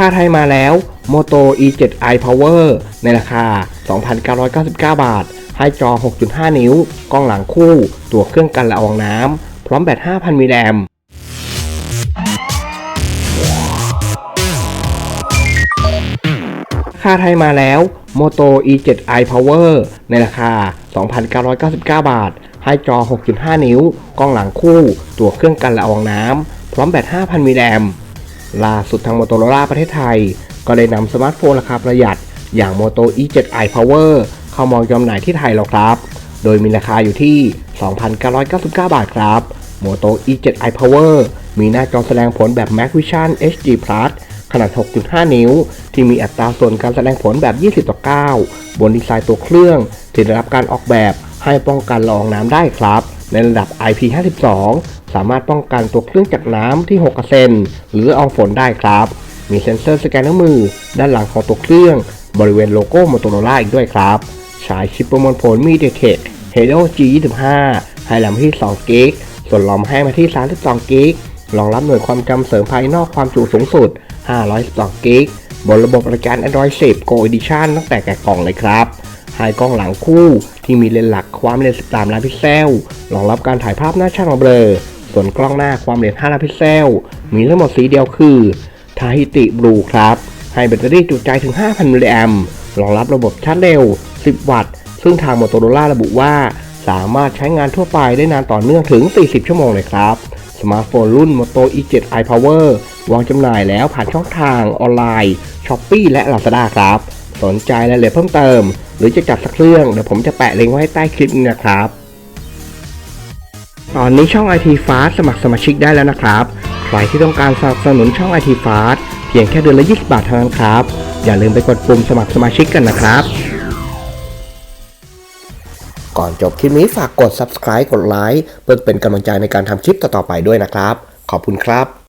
ค่าไทยมาแล้ว Moto E7i Power ในราคา 2,999 บาท ให้จอ 6.5 นิ้ว กล้องหลังคู่ ตัวเครื่องกันละอองน้ำ พร้อมแบต 5,000 มิลลิแอมป์ค่าไทยมาแล้ว Moto E7i Power ในราคา 2,999 บาท ให้จอ 6.5 นิ้ว กล้องหลังคู่ ตัวเครื่องกันละอองน้ำ พร้อมแบต 5,000 มิลลิแอมป์ ล่าสุดทาง Motorola ประเทศไทย ก็ได้นำสมาร์ทโฟนราคาประหยัด อย่าง Moto E7i Power เข้ามองจำหน่ายที่ไทยแล้วครับ โดยมีราคาอยู่ที่ 2,999 บาทครับ Moto E7i Power มีหน้าจอแสดงผลแบบ Mac Vision HD Plus ขนาด 6.5 นิ้ว ที่มีอัตราส่วนการแสดงผลแบบ 20 ต่อ 9 บนดีไซน์ตัวเครื่อง ที่ได้รับการออกแบบให้ป้องกันละอองน้ำได้ครับ ในระดับ IP52 สามารถป้องกันตัวเครื่องจากน้ำที่ 6%หรือละอองฝนได้ครับ มีเซ็นเซอร์สแกนนิ้วมือ ด้านหลังของตัวเครื่อง บริเวณโลโก้ Motorola อีกด้วยครับใช้ชิปประมวลผล MediaTek Helio G25 ให้แรมที่2กิกส่วนลอมให้มาที่32กิกรองรับหน่วยความจำเสริมภายนอกความจุสูงสุด 512กิกบนระบบบริการ Android 10 Go Edition ตั้งแต่แกะกล่องเลยครับ ให้กล้องหลังคู่ ที่มีเลนส์หลักความเร็ว13 ล้านพิกเซลรองรับการถ่ายภาพหน้าช่างเบลอ ส่วนกล้องหน้าความเร็ว5ล้านพิกเซล มีทั้งหมดสีเดียวคือทาฮิติบลูครับ ให้แบตเตอรี่จุใจถึง 5,000 มิลลิแอมรองรับระบบชาร์จเร็ว 10 วัตต์ ซึ่งทาง Motorola ระบุว่า สามารถใช้งานทั่วไปได้นานต่อเนื่องถึง 40 ชั่วโมงเลยครับ สมาร์ทโฟนรุ่น Moto E7i Power วางจำหน่ายแล้วผ่านช่องทางออนไลน์ Shopee และ Lazada ครับ สนใจรายละเอียดเพิ่มเติม หรือจะจัดสักเรื่องเดี๋ยวผมจะแปะลิงก์ไว้ใต้คลิปนี้นะครับ ตอนนี้ช่อง IT Fast สมัครสมาชิกได้แล้วนะครับ ใครที่ต้องการสนับสนุนช่อง IT Fast เพียงแค่เดือนละ 20 บาทเท่านั้นครับ อย่าลืมไปกดปุ่มสมัครสมาชิกกันนะครับ ก่อนจบคลิปนี้ฝากกด subscribe กดไลค์เพื่อเป็นกำลังใจในการทำคลิปต่อๆไปด้วยนะครับ ขอบคุณครับ